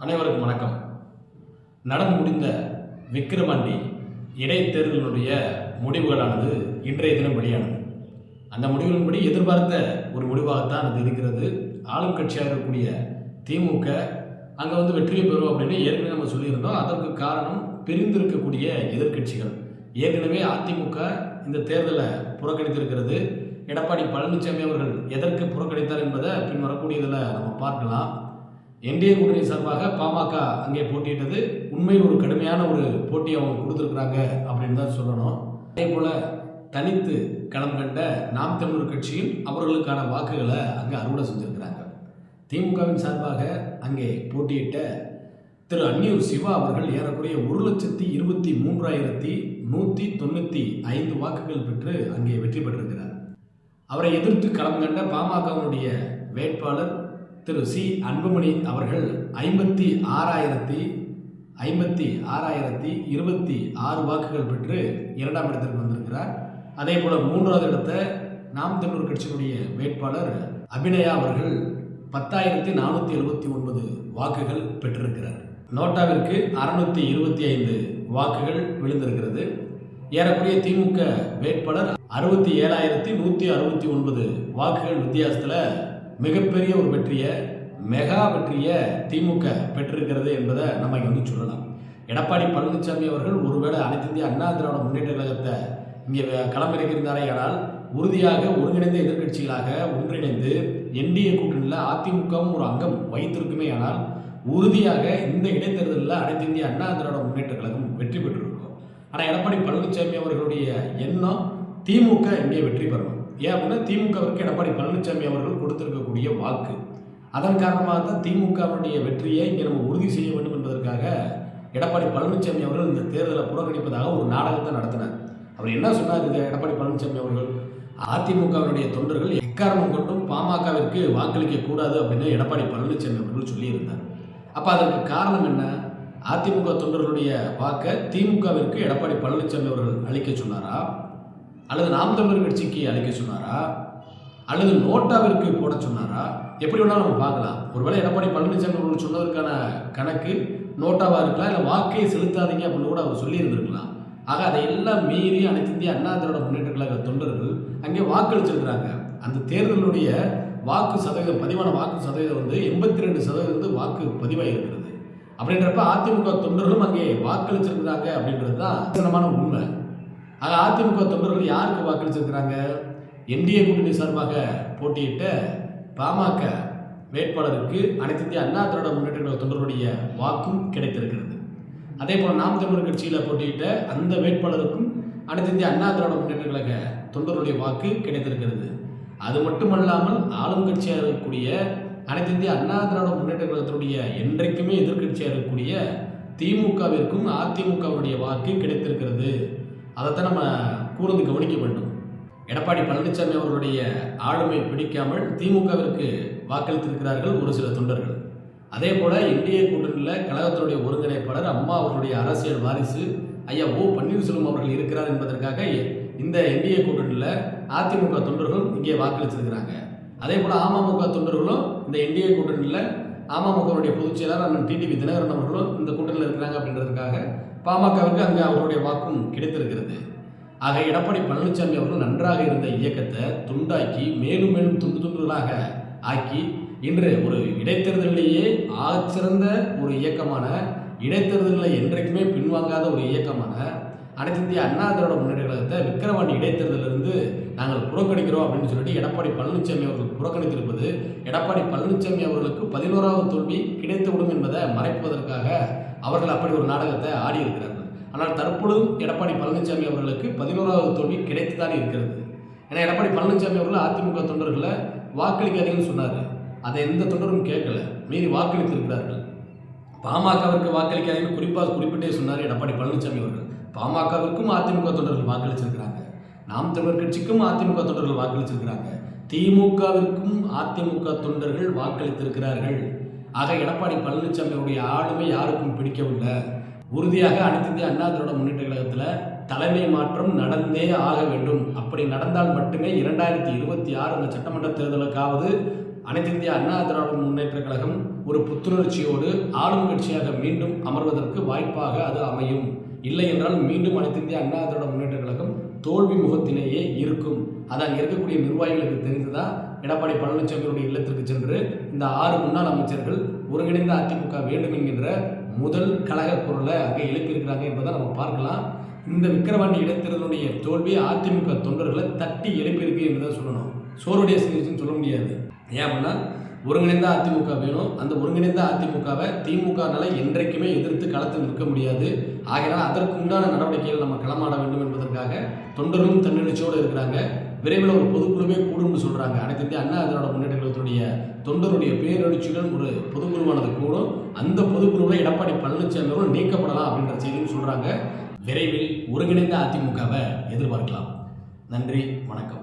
அனைவருக்கும் வணக்கம். நடந்து முடிந்த விக்கிரமாண்டி இடைத்தேர்தலினுடைய முடிவுகளானது இன்றைய தினம் வெளியானது. அந்த முடிவுகளின்படி எதிர்பார்த்த ஒரு முடிவாகத்தான் அது இருக்கிறது. ஆளும் கட்சியாக இருக்கக்கூடிய திமுக அங்கே வந்து வெற்றியை பெறும் அப்படின்னு ஏற்கனவே நம்ம சொல்லியிருந்தோம். அதற்கு காரணம் பிரிந்திருக்கக்கூடிய எதிர்க்கட்சிகள். ஏற்கனவே அதிமுக இந்த தேர்தலை புறக்கணித்திருக்கிறது. எடப்பாடி பழனிசாமி அவர்கள் எதற்கு புறக்கணித்தார் என்பதை பின் வரக்கூடியதில் நம்ம பார்க்கலாம். என்டிஏ கூட்டணி சார்பாக பாமக அங்கே போட்டியிட்டது. உண்மையில் ஒரு கடுமையான ஒரு போட்டியை அவங்க கொடுத்துருக்குறாங்க அப்படின்னு தான் சொல்லணும். அதே போல் தனித்து களம் கண்ட நாம் தமிழர் கட்சியும் அவர்களுக்கான வாக்குகளை அங்கே அறுவடை செஞ்சுருக்கிறாங்க. திமுகவின் சார்பாக அங்கே போட்டியிட்ட திரு அன்னியூர் சிவா அவர்கள் ஏறக்குறைய ஒரு லட்சத்தி இருபத்தி மூன்றாயிரத்தி நூற்றி தொண்ணூற்றி ஐந்து வாக்குகள் பெற்று அங்கே வெற்றி பெற்றிருக்கிறார். அவரை எதிர்த்து களம் கண்ட பாமகவினுடைய வேட்பாளர் திரு சி. அன்புமணி அவர்கள் ஐம்பத்தி ஆறாயிரத்தி ஐம்பத்தி ஆறாயிரத்தி இருபத்தி ஆறு வாக்குகள் பெற்று இரண்டாம் இடத்திற்கு வந்திருக்கிறார். அதே போல் மூன்றாவது இடத்தை நாம் தமிழர் கட்சியினுடைய வேட்பாளர் அபிநயா அவர்கள் பத்தாயிரத்தி நானூற்றி எழுபத்தி ஒன்பது வாக்குகள் பெற்றிருக்கிறார். நோட்டாவிற்கு அறுநூத்தி இருபத்தி ஐந்து வாக்குகள் விழுந்திருக்கிறது. ஏறக்குறைய திமுக வேட்பாளர் அறுபத்தி ஏழாயிரத்தி நூற்றி அறுபத்தி ஒன்பது வாக்குகள் வித்தியாசத்தில் மிகப்பெரிய ஒரு வெற்றியை மெகா வெற்றியை திமுக பெற்றிருக்கிறது என்பதை நம்ம இங்கே வந்து சொல்லலாம். எடப்பாடி பழனிசாமி அவர்கள் ஒருவேளை அனைத்து இந்திய அண்ணா திராவிட முன்னேற்ற கழகத்தை இங்கே களமிறக்கியிருந்தாரே ஆனால் உறுதியாக ஒருங்கிணைந்த எதிர்கட்சிகளாக ஒன்றிணைந்து என்டிஏ கூட்டணியில் அதிமுகவும் ஒரு அங்கம் வைத்திருக்குமே ஆனால் உறுதியாக இந்த இடைத்தேர்தலில் அனைத்து இந்திய அண்ணா திராவிட முன்னேற்ற கழகம் வெற்றி பெற்றிருக்கும். ஆனால் எடப்பாடி பழனிசாமி அவர்களுடைய எண்ணம் திமுக இங்கே வெற்றி பெறணும். ஏன் அப்படின்னா திமுகவிற்கு எடப்பாடி பழனிசாமி அவர்கள் கொடுத்திருக்கக்கூடிய வாக்கு. அதன் காரணமாக தான் திமுகவுடைய வெற்றியை இங்கே நம்ம உறுதி செய்ய வேண்டும் என்பதற்காக எடப்பாடி பழனிசாமி அவர்கள் இந்த தேர்தலை புறக்கணிப்பதாக ஒரு நாடகத்தை நடத்தினார். அவர் என்ன சொன்னார் இது? எடப்பாடி பழனிசாமி அவர்கள் அதிமுகவினுடைய தொண்டர்கள் எக்காரணம் கொண்டும் பாமகவிற்கு வாக்களிக்க கூடாது அப்படின்னு எடப்பாடி பழனிசாமி அவர்கள் சொல்லியிருந்தார். அப்போ அதற்கு காரணம் என்ன? அதிமுக தொண்டர்களுடைய வாக்கை திமுகவிற்கு எடப்பாடி பழனிசாமி அவர்கள் அளிக்க சொன்னாரா? அல்லது நாம் தமிழர் கட்சிக்கு அழைக்க சொன்னாரா? அல்லது நோட்டாவிற்கு போட சொன்னாரா? எப்படி வேணாலும் நம்ம பார்க்கலாம். ஒருவேளை எடப்பாடி பழனிசாமி அவர்கள் சொன்னதற்கான கணக்கு நோட்டாவாக இருக்கலாம் இல்லை வாக்கை செலுத்தாதீங்க அப்படின்னு கூட அவர் சொல்லியிருந்திருக்கலாம். ஆக அதையெல்லாம் மீறி அனைத்து இந்திய அண்ணா திராவிட முன்னேற்ற கழக தொண்டர்கள் அங்கே வாக்களிச்சிருக்கிறாங்க. அந்த தேர்தலுடைய வாக்கு சதவீதம் பதிவான வாக்கு சதவீதம் வந்து எண்பத்தி ரெண்டு சதவீதம் வந்து வாக்கு பதிவாக இருக்கிறது. அப்படின்றப்ப அதிமுக தொண்டர்களும் அங்கே வாக்களிச்சிருக்கிறாங்க அப்படின்றது தான் உண்மை. ஆக அதிமுக தொண்டர்கள் யாருக்கு வாக்களிச்சிருக்கிறாங்க? என்டிஏ கூட்டணி சார்பாக போட்டியிட்ட பாமக வேட்பாளருக்கு அனைத்து இந்திய அண்ணா திராவிட முன்னேற்ற தொண்டருடைய தொண்டர்களுடைய வாக்கும் கிடைத்திருக்கிறது. அதே போல் நாம் தமிழர் கட்சியில் போட்டியிட்ட அந்த வேட்பாளருக்கும் அனைத்து இந்திய அண்ணா திராவிட முன்னேற்ற கழக தொண்டர்களுடைய வாக்கு கிடைத்திருக்கிறது. அது மட்டுமல்லாமல் ஆளும் கட்சியாக இருக்கக்கூடிய அனைத்து இந்திய அண்ணா திராவிட முன்னேற்ற கழகத்தினுடைய என்றைக்குமே எதிர்க்கட்சியாக இருக்கக்கூடிய திமுகவிற்கும் அதிமுகவுடைய வாக்கு கிடைத்திருக்கிறது. அதைத்தான் நம்ம கூர்ந்து கவனிக்க வேண்டும். எடப்பாடி பழனிசாமி அவர்களுடைய ஆளுமை பிடிக்காமல் திமுகவிற்கு வாக்களித்திருக்கிறார்கள் ஒரு சில தொண்டர்கள். அதே போல இந்திய கூட்டணியில் கழகத்தினுடைய ஒருங்கிணைப்பாளர் அம்மா அவர்களுடைய அரசியல் வாரிசு ஐயா ஓ பன்னீர்செல்வம் அவர்கள் இருக்கிறார் என்பதற்காக இந்த என்டிஏ கூட்டணியில் அதிமுக தொண்டர்களும் இங்கே வாக்களித்திருக்கிறாங்க. அதே போல் அமமுக தொண்டர்களும் இந்த என்டிஏ கூட்டணியில் அமமுகவுடைய பொதுச் செயலாளர் அண்ணன் டிடிவி தினகரன் அவர்களும் இந்த கூட்டணியில் இருக்கிறாங்க அப்படின்றதுக்காக பாமகவுக்கு அங்கே அவருடைய வாக்கும் கிடைத்திருக்கிறது. ஆக எடப்பாடி பழனிசாமி அவர்கள் நன்றாக இருந்த இயக்கத்தை துண்டாக்கி மேலும் மேலும் துண்டு துண்டுகளாக ஆக்கி இன்று ஒரு இடைத்தேர்தலிலேயே ஆகச்சிறந்த ஒரு இயக்கமான இடைத்தேர்தலில் என்றைக்குமே பின்வாங்காத ஒரு இயக்கமான அனைத்து இந்திய அண்ணா திராவிட முன்னேற்ற கழகத்தை விக்கிரவாண்டி இடைத்தேர்தலிருந்து நாங்கள் புறக்கணிக்கிறோம் அப்படின்னு சொல்லிட்டு எடப்பாடி பழனிசாமி அவர்கள் புறக்கணித்திருப்பது எடப்பாடி பழனிசாமி அவர்களுக்கு பதினோராவது தோல்வி கிடைத்துவிடும் என்பதை மறைப்பதற்காக அவர்கள் அப்படி ஒரு நாடகத்தை ஆடி இருக்கிறார்கள். ஆனால் தற்பொழுதும் எடப்பாடி பழனிசாமி அவர்களுக்கு பதினோராவது தோல்வி கிடைத்துதான் இருக்கிறது. ஏன்னா எடப்பாடி பழனிசாமி அவர்கள் அதிமுக தொண்டர்களை வாக்களிக்காதீங்கன்னு சொன்னார். அதை எந்த தொண்டரும் கேட்கல. மீறி வாக்களித்திருக்கிறார்கள். பாமகவிற்கு வாக்களிக்காதீங்கன்னு குறிப்பாக குறிப்பிட்டே சொன்னார் எடப்பாடி பழனிசாமி அவர்கள். பாமகவிற்கும் அதிமுக தொண்டர்கள் வாக்களிச்சிருக்கிறாங்க. நாம் தமிழர் கட்சிக்கும் அதிமுக தொண்டர்கள் வாக்களிச்சிருக்கிறாங்க. திமுகவிற்கும் அதிமுக தொண்டர்கள் வாக்களித்திருக்கிறார்கள். ஆக எடப்பாடி பழனிசாமியுடைய ஆளுமை யாருக்கும் பிடிக்கவில்லை. உறுதியாக அனைத்து இந்திய அண்ணா திராவிட முன்னேற்ற கழகத்தில் தலைமை மாற்றம் நடந்தே ஆக வேண்டும். அப்படி நடந்தால் மட்டுமே இரண்டாயிரத்தி இருபத்தி ஆறு அந்த சட்டமன்ற தேர்தலுக்காவது அனைத்து இந்திய அண்ணா திராவிட முன்னேற்ற கழகம் ஒரு புத்துணர்ச்சியோடு ஆளும் கட்சியாக மீண்டும் அமர்வதற்கு வாய்ப்பாக அது அமையும். இல்லை என்றால் மீண்டும் அனைத்து இந்திய அண்ணா திராவிட முன்னேற்ற கழகம் தோல்வி முகத்திலேயே இருக்கும். அது அங்கே இருக்கக்கூடிய நிர்வாகிகளுக்கு தெரிந்துதான் எடப்பாடி பழனிசாமியுடைய இல்லத்திற்கு சென்று இந்த ஆறு முன்னாள் அமைச்சர்கள் ஒருங்கிணைந்த அதிமுக வேண்டும் என்கின்ற முதல் கழக குரலை அங்கே எழுப்பியிருக்கிறாங்க என்பதை நம்ம பார்க்கலாம். இந்த விக்கிரவாண்டி இடைத்தேர்தலுடைய தோல்வி அதிமுக தொண்டர்களை தட்டி எழுப்பியிருக்கு என்பதை சொல்லணும். சோருடைய சிகிச்சைன்னு சொல்ல முடியாது. ஏன் அப்படின்னா ஒருங்கிணைந்த அதிமுக வேணும். அந்த ஒருங்கிணைந்த அதிமுகவை திமுகனால என்றைக்குமே எதிர்த்து களத்தில் நிற்க முடியாது. ஆகையினால் அதற்கு உண்டான நடவடிக்கைகள் நம்ம களமாட வேண்டும் என்பதற்காக தொண்டர்களும் தன்னெழுச்சியோடு இருக்கிறாங்க. விரைவில் ஒரு பொதுக்குழுவே கூடும்னு சொல்கிறாங்க அனைத்து இந்திய அண்ணா திராவிட முன்னேற்ற கழகத்துடைய தொண்டருடைய பேரெழுச்சியுடன் ஒரு பொதுக்குழுவானது கூடும். அந்த பொதுக்குழுவில் எடப்பாடி பழனிசாமி அவர்கள் நீக்கப்படலாம் அப்படின்ற செய்தியும் சொல்கிறாங்க விரைவில் ஒருங்கிணைந்த அதிமுகவை எதிர்பார்க்கலாம். நன்றி வணக்கம்.